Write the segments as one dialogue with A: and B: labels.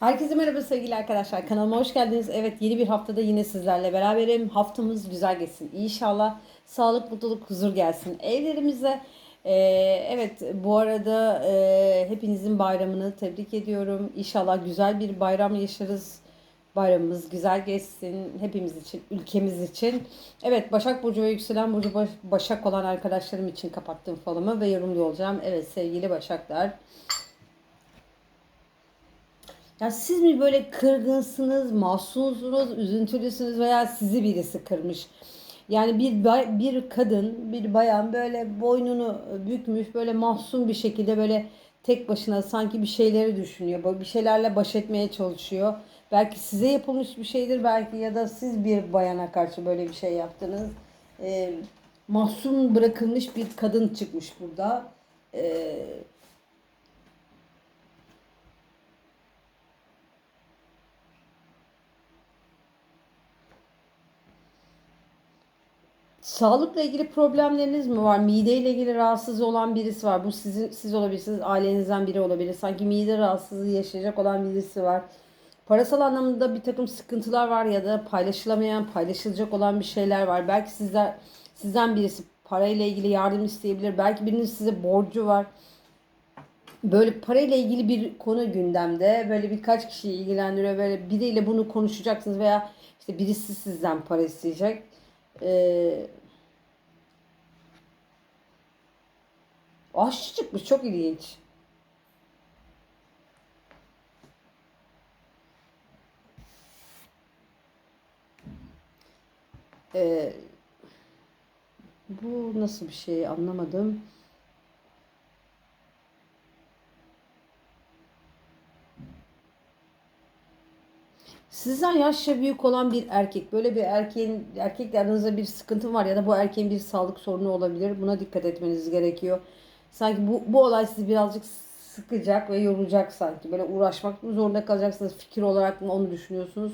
A: Herkese merhaba sevgili arkadaşlar. Kanalıma hoş geldiniz. Evet yeni bir haftada yine sizlerle beraberim. Haftamız güzel geçsin. İnşallah sağlık, mutluluk, huzur gelsin evlerimize. Ee, evet bu arada e, hepinizin bayramını tebrik ediyorum. İnşallah güzel bir bayram yaşarız. Bayramımız güzel geçsin. Hepimiz için, ülkemiz için. Evet Başak Burcu ve Yükselen Burcu Baş- Başak olan arkadaşlarım için kapattım falımı ve yorumlu olacağım. Evet sevgili Başaklar. Ya siz mi böyle kırgınsınız, mahzunsunuz, üzüntülüsünüz veya sizi birisi kırmış? Yani bir bay- bir kadın, bir bayan böyle boynunu bükmüş, böyle mahzun bir şekilde böyle tek başına sanki bir şeyleri düşünüyor. Bir şeylerle baş etmeye çalışıyor. Belki size yapılmış bir şeydir belki ya da siz bir bayana karşı böyle bir şey yaptınız. Ee, mahzun bırakılmış bir kadın çıkmış burada. Ee, Sağlıkla ilgili problemleriniz mi var? Mideyle ilgili rahatsız olan birisi var. Bu sizin siz olabilirsiniz, ailenizden biri olabilir. Sanki mide rahatsızlığı yaşayacak olan birisi var. Parasal anlamda bir takım sıkıntılar var ya da paylaşılamayan, paylaşılacak olan bir şeyler var. Belki sizler sizden birisi parayla ilgili yardım isteyebilir. Belki birinin size borcu var. Böyle parayla ilgili bir konu gündemde. Böyle birkaç kişiyi ilgilendiriyor. Böyle biriyle bunu konuşacaksınız veya işte birisi sizden para isteyecek. Ee, aşçı çıkmış çok ilginç. Ee, bu nasıl bir şey anlamadım. Sizden yaşça büyük olan bir erkek, böyle bir erkeğin erkekle aranızda bir sıkıntı var ya da bu erkeğin bir sağlık sorunu olabilir. Buna dikkat etmeniz gerekiyor. Sanki bu, bu olay sizi birazcık sıkacak ve yoracak sanki. Böyle uğraşmak zorunda kalacaksınız. Fikir olarak mı onu düşünüyorsunuz?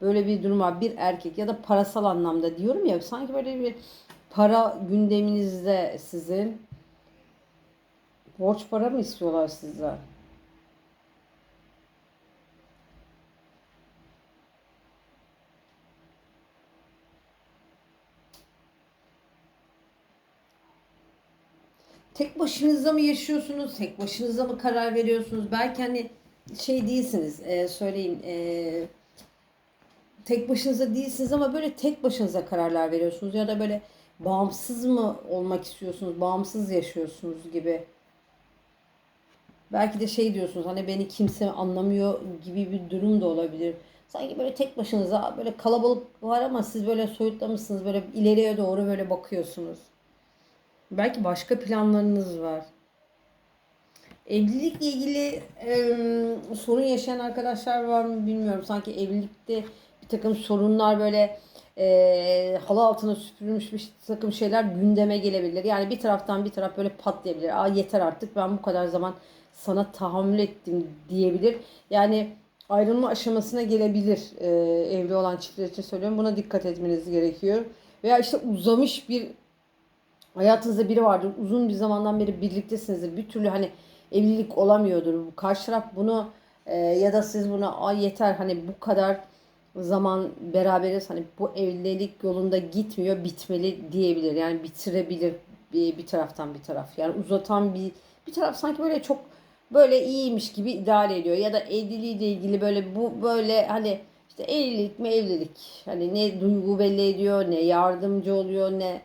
A: Böyle bir durum var. Bir erkek ya da parasal anlamda diyorum ya sanki böyle bir para gündeminizde sizin borç para mı istiyorlar sizden? Tek başınıza mı yaşıyorsunuz? Tek başınıza mı karar veriyorsunuz? Belki hani şey değilsiniz, e, söyleyin, e, tek başınıza değilsiniz ama böyle tek başınıza kararlar veriyorsunuz ya da böyle bağımsız mı olmak istiyorsunuz, bağımsız yaşıyorsunuz gibi. Belki de şey diyorsunuz hani beni kimse anlamıyor gibi bir durum da olabilir. Sanki böyle tek başınıza böyle kalabalık var ama siz böyle soyutlamışsınız böyle ileriye doğru böyle bakıyorsunuz. Belki başka planlarınız var. Evlilikle ilgili e, sorun yaşayan arkadaşlar var mı bilmiyorum. Sanki evlilikte bir takım sorunlar böyle e, halı altına süpürülmüş bir takım şeyler gündeme gelebilir. Yani bir taraftan bir taraf böyle patlayabilir. Aa yeter artık ben bu kadar zaman sana tahammül ettim diyebilir. Yani ayrılma aşamasına gelebilir e, evli olan çiftler için söylüyorum. Buna dikkat etmeniz gerekiyor. Veya işte uzamış bir hayatınızda biri vardır. Uzun bir zamandan beri birliktesinizdir. Bir türlü hani evlilik olamıyordur. Karşı taraf bunu e, ya da siz buna ay yeter hani bu kadar zaman beraberiz hani bu evlilik yolunda gitmiyor bitmeli diyebilir. Yani bitirebilir bir, bir taraftan bir taraf. Yani uzatan bir bir taraf sanki böyle çok böyle iyiymiş gibi idare ediyor ya da evliliğiyle ilgili böyle bu böyle hani işte evlilik mi evlilik hani ne duygu belli ediyor ne yardımcı oluyor ne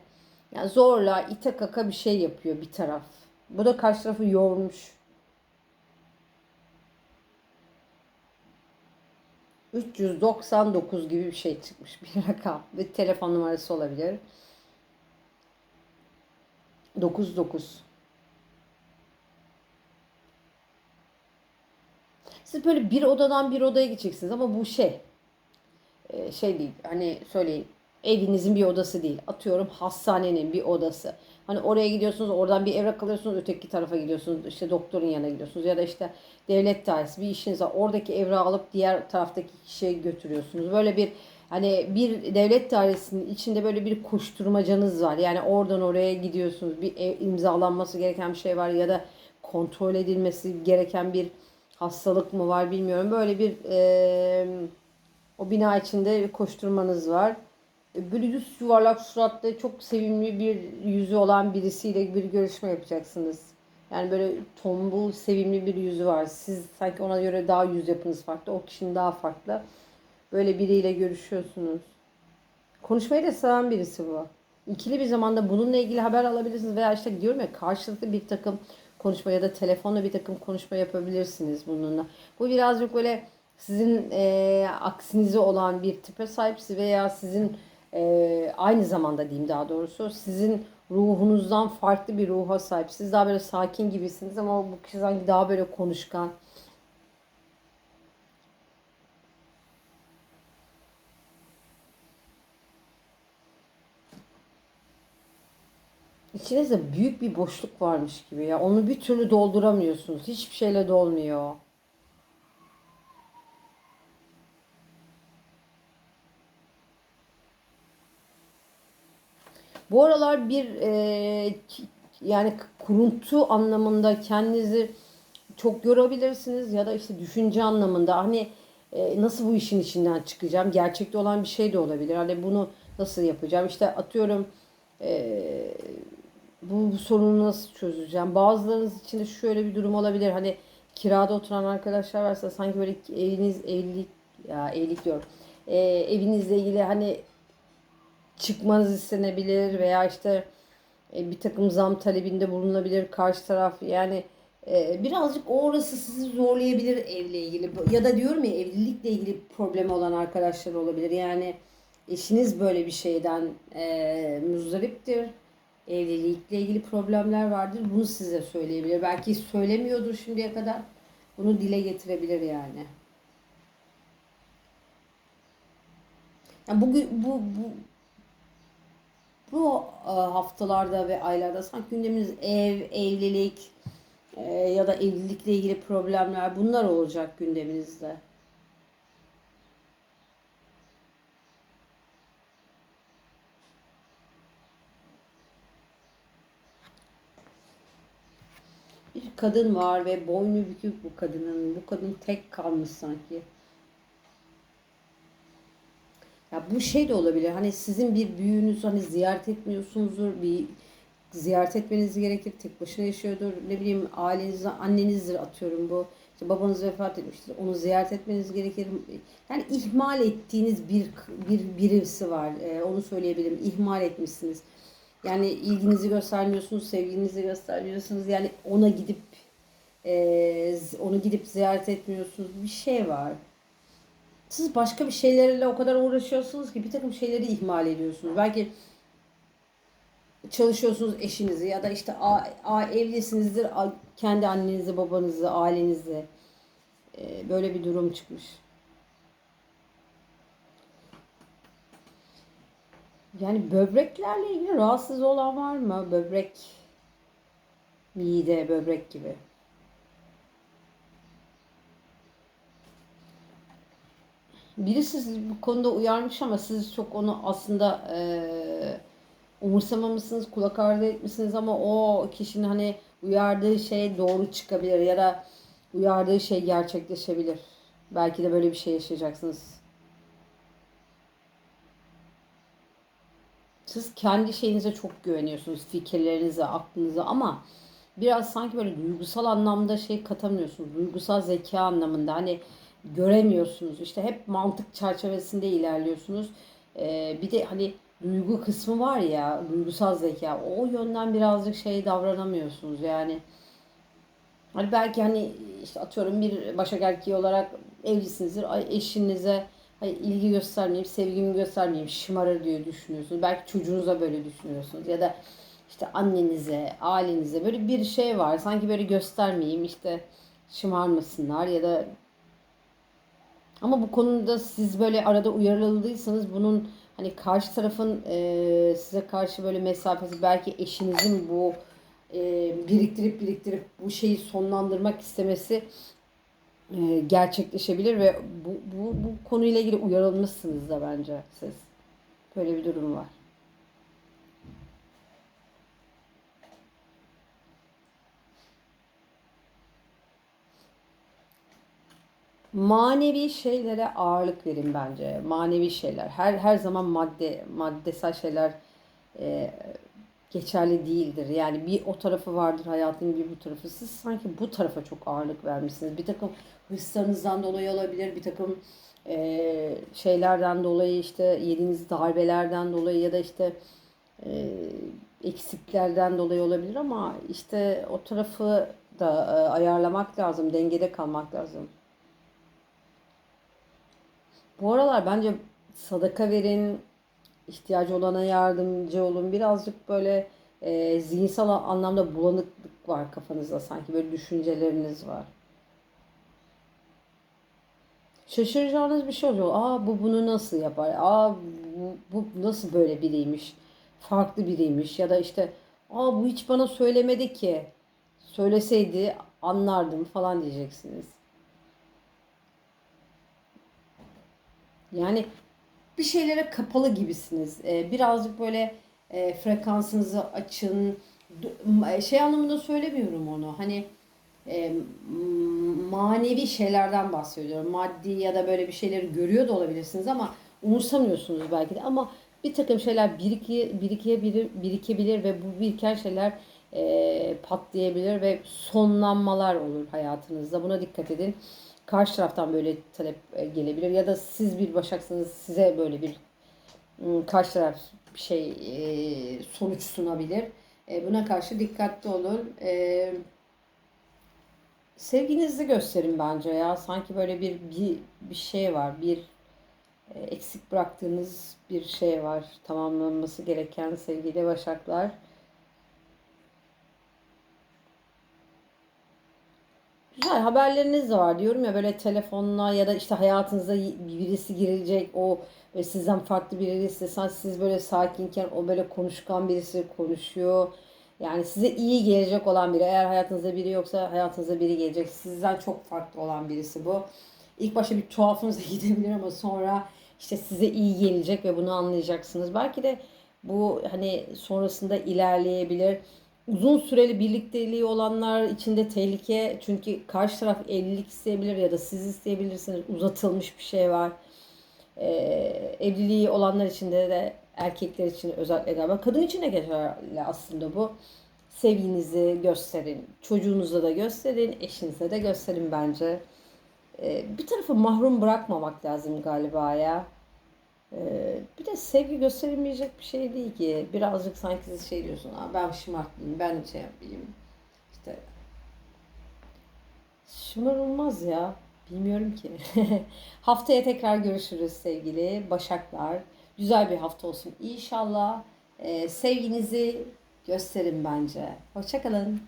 A: yani zorla ite kaka bir şey yapıyor bir taraf. Bu da karşı tarafı yormuş. 399 gibi bir şey çıkmış bir rakam. Bir telefon numarası olabilir. 99. Siz böyle bir odadan bir odaya gideceksiniz ama bu şey e, şey değil hani söyleyin evinizin bir odası değil. Atıyorum hastanenin bir odası. Hani oraya gidiyorsunuz oradan bir evrak alıyorsunuz öteki tarafa gidiyorsunuz işte doktorun yanına gidiyorsunuz ya da işte devlet dairesi bir işiniz var. Oradaki evrağı alıp diğer taraftaki kişiye götürüyorsunuz. Böyle bir hani bir devlet dairesinin içinde böyle bir koşturmacanız var. Yani oradan oraya gidiyorsunuz. Bir ev, imzalanması gereken bir şey var ya da kontrol edilmesi gereken bir hastalık mı var bilmiyorum. Böyle bir e, o bina içinde koşturmanız var. E, Böyle yüz yuvarlak suratlı çok sevimli bir yüzü olan birisiyle bir görüşme yapacaksınız. Yani böyle tombul, sevimli bir yüzü var. Siz sanki ona göre daha yüz yapınız farklı. O kişinin daha farklı. Böyle biriyle görüşüyorsunuz. Konuşmayı da seven birisi bu. İkili bir zamanda bununla ilgili haber alabilirsiniz veya işte diyorum ya karşılıklı bir takım konuşma ya da telefonla bir takım konuşma yapabilirsiniz bununla. Bu birazcık böyle sizin e, aksinize olan bir tipe sahipsi veya sizin e, aynı zamanda diyeyim daha doğrusu sizin ruhunuzdan farklı bir ruha sahip. Siz daha böyle sakin gibisiniz ama bu kişi sanki daha böyle konuşkan. İçinizde büyük bir boşluk varmış gibi ya. Onu bir türlü dolduramıyorsunuz. Hiçbir şeyle dolmuyor. Bu aralar bir e, yani kuruntu anlamında kendinizi çok yorabilirsiniz ya da işte düşünce anlamında hani e, nasıl bu işin içinden çıkacağım? Gerçekte olan bir şey de olabilir. Hani bunu nasıl yapacağım? İşte atıyorum e, bu, bu sorunu nasıl çözeceğim? Bazılarınız için de şöyle bir durum olabilir. Hani kirada oturan arkadaşlar varsa sanki böyle eviniz evlilik ya evlilik diyorum. E, evinizle ilgili hani çıkmanız istenebilir veya işte e, bir takım zam talebinde bulunabilir karşı taraf. Yani e, birazcık orası sizi zorlayabilir evle ilgili. Ya da diyorum ya evlilikle ilgili problemi olan arkadaşlar olabilir. Yani eşiniz böyle bir şeyden e, muzdariptir. Evlilikle ilgili problemler vardır. Bunu size söyleyebilir. Belki söylemiyordur şimdiye kadar. Bunu dile getirebilir yani. Yani bugün bu, bu bu e, haftalarda ve aylarda sanki gündeminiz ev, evlilik e, ya da evlilikle ilgili problemler bunlar olacak gündeminizde. Bir kadın var ve boynu bükük bu kadının. Bu kadın tek kalmış sanki. Ya bu şey de olabilir. Hani sizin bir büyüğünüz hani ziyaret etmiyorsunuzdur. Bir ziyaret etmeniz gerekir. Tek başına yaşıyordur. Ne bileyim aileniz, annenizdir atıyorum bu. İşte babanız vefat etmiştir. Onu ziyaret etmeniz gerekir. Yani ihmal ettiğiniz bir bir birisi var. Ee, onu söyleyebilirim. İhmal etmişsiniz. Yani ilginizi göstermiyorsunuz, sevginizi göstermiyorsunuz. Yani ona gidip e, onu gidip ziyaret etmiyorsunuz. Bir şey var siz başka bir şeylerle o kadar uğraşıyorsunuz ki bir takım şeyleri ihmal ediyorsunuz. Belki çalışıyorsunuz eşinizi ya da işte a, a, evlisinizdir a, kendi annenizi, babanızı, ailenizi. Ee, böyle bir durum çıkmış. Yani böbreklerle ilgili rahatsız olan var mı? Böbrek, mide, böbrek gibi. Biri sizi bu konuda uyarmış ama siz çok onu aslında e, umursamamışsınız, kulak ardı etmişsiniz ama o kişinin hani uyardığı şey doğru çıkabilir ya da uyardığı şey gerçekleşebilir. Belki de böyle bir şey yaşayacaksınız. Siz kendi şeyinize çok güveniyorsunuz, fikirlerinize, aklınıza ama biraz sanki böyle duygusal anlamda şey katamıyorsunuz. Duygusal zeka anlamında hani göremiyorsunuz. İşte hep mantık çerçevesinde ilerliyorsunuz. Ee, bir de hani duygu kısmı var ya, duygusal zeka. O yönden birazcık şey davranamıyorsunuz. Yani hani belki hani işte atıyorum bir başak erkeği olarak evlisinizdir. Ay eşinize hani ilgi göstermeyeyim, sevgimi göstermeyeyim, şımarır diye düşünüyorsunuz. Belki çocuğunuza böyle düşünüyorsunuz ya da işte annenize, ailenize böyle bir şey var. Sanki böyle göstermeyeyim işte şımarmasınlar ya da ama bu konuda siz böyle arada uyarıldıysanız bunun hani karşı tarafın e, size karşı böyle mesafesi belki eşinizin bu e, biriktirip biriktirip bu şeyi sonlandırmak istemesi e, gerçekleşebilir ve bu, bu, bu konuyla ilgili uyarılmışsınız da bence siz. Böyle bir durum var. Manevi şeylere ağırlık verin bence. Manevi şeyler. Her her zaman madde maddesel şeyler e, geçerli değildir. Yani bir o tarafı vardır hayatın bir bu tarafı. Siz sanki bu tarafa çok ağırlık vermişsiniz. Bir takım hırslarınızdan dolayı olabilir. Bir takım e, şeylerden dolayı işte yediğiniz darbelerden dolayı ya da işte e, eksiklerden dolayı olabilir ama işte o tarafı da e, ayarlamak lazım. Dengede kalmak lazım. Bu aralar bence sadaka verin, ihtiyacı olana yardımcı olun. Birazcık böyle e, zihinsel anlamda bulanıklık var kafanızda sanki böyle düşünceleriniz var. Şaşıracağınız bir şey oluyor. Aa bu bunu nasıl yapar? Aa bu, bu nasıl böyle biriymiş? Farklı biriymiş ya da işte aa bu hiç bana söylemedi ki. Söyleseydi anlardım falan diyeceksiniz. Yani bir şeylere kapalı gibisiniz. Ee, birazcık böyle e, frekansınızı açın. E, Şey anlamında söylemiyorum onu. Hani e, manevi şeylerden bahsediyorum. Maddi ya da böyle bir şeyleri görüyor da olabilirsiniz ama umursamıyorsunuz belki de. Ama bir takım şeyler birike, birikebilir, birikebilir ve bu biriken şeyler patlayabilir ve sonlanmalar olur hayatınızda. Buna dikkat edin. Karşı taraftan böyle talep e, gelebilir ya da siz bir başaksınız size böyle bir m, karşı taraf şey e, sonuç sunabilir. E, buna karşı dikkatli olun. E, sevginizi gösterin bence ya. Sanki böyle bir bir, bir şey var. Bir eksik bıraktığınız bir şey var. Tamamlanması gereken sevgili başaklar. Güzel haberleriniz var diyorum ya böyle telefonla ya da işte hayatınıza birisi girecek o ve sizden farklı birisi sen siz böyle sakinken o böyle konuşkan birisi konuşuyor. Yani size iyi gelecek olan biri eğer hayatınızda biri yoksa hayatınıza biri gelecek sizden çok farklı olan birisi bu. İlk başta bir tuhafınıza gidebilir ama sonra işte size iyi gelecek ve bunu anlayacaksınız. Belki de bu hani sonrasında ilerleyebilir. Uzun süreli birlikteliği olanlar içinde tehlike çünkü karşı taraf evlilik isteyebilir ya da siz isteyebilirsiniz. Uzatılmış bir şey var. Ee, evliliği olanlar için de, erkekler için özellikle galiba kadın için de geçerli aslında bu. Sevginizi gösterin. Çocuğunuza da gösterin. Eşinize de gösterin bence. Ee, bir tarafı mahrum bırakmamak lazım galiba ya. Ee, bir de sevgi gösterilmeyecek bir şey değil ki. Birazcık sanki siz şey diyorsun. Aa, ben şımartmayayım, ben şey yapayım. İşte şımarılmaz ya. Bilmiyorum ki. Haftaya tekrar görüşürüz sevgili Başaklar. Güzel bir hafta olsun inşallah. Ee, sevginizi gösterin bence. Hoşçakalın.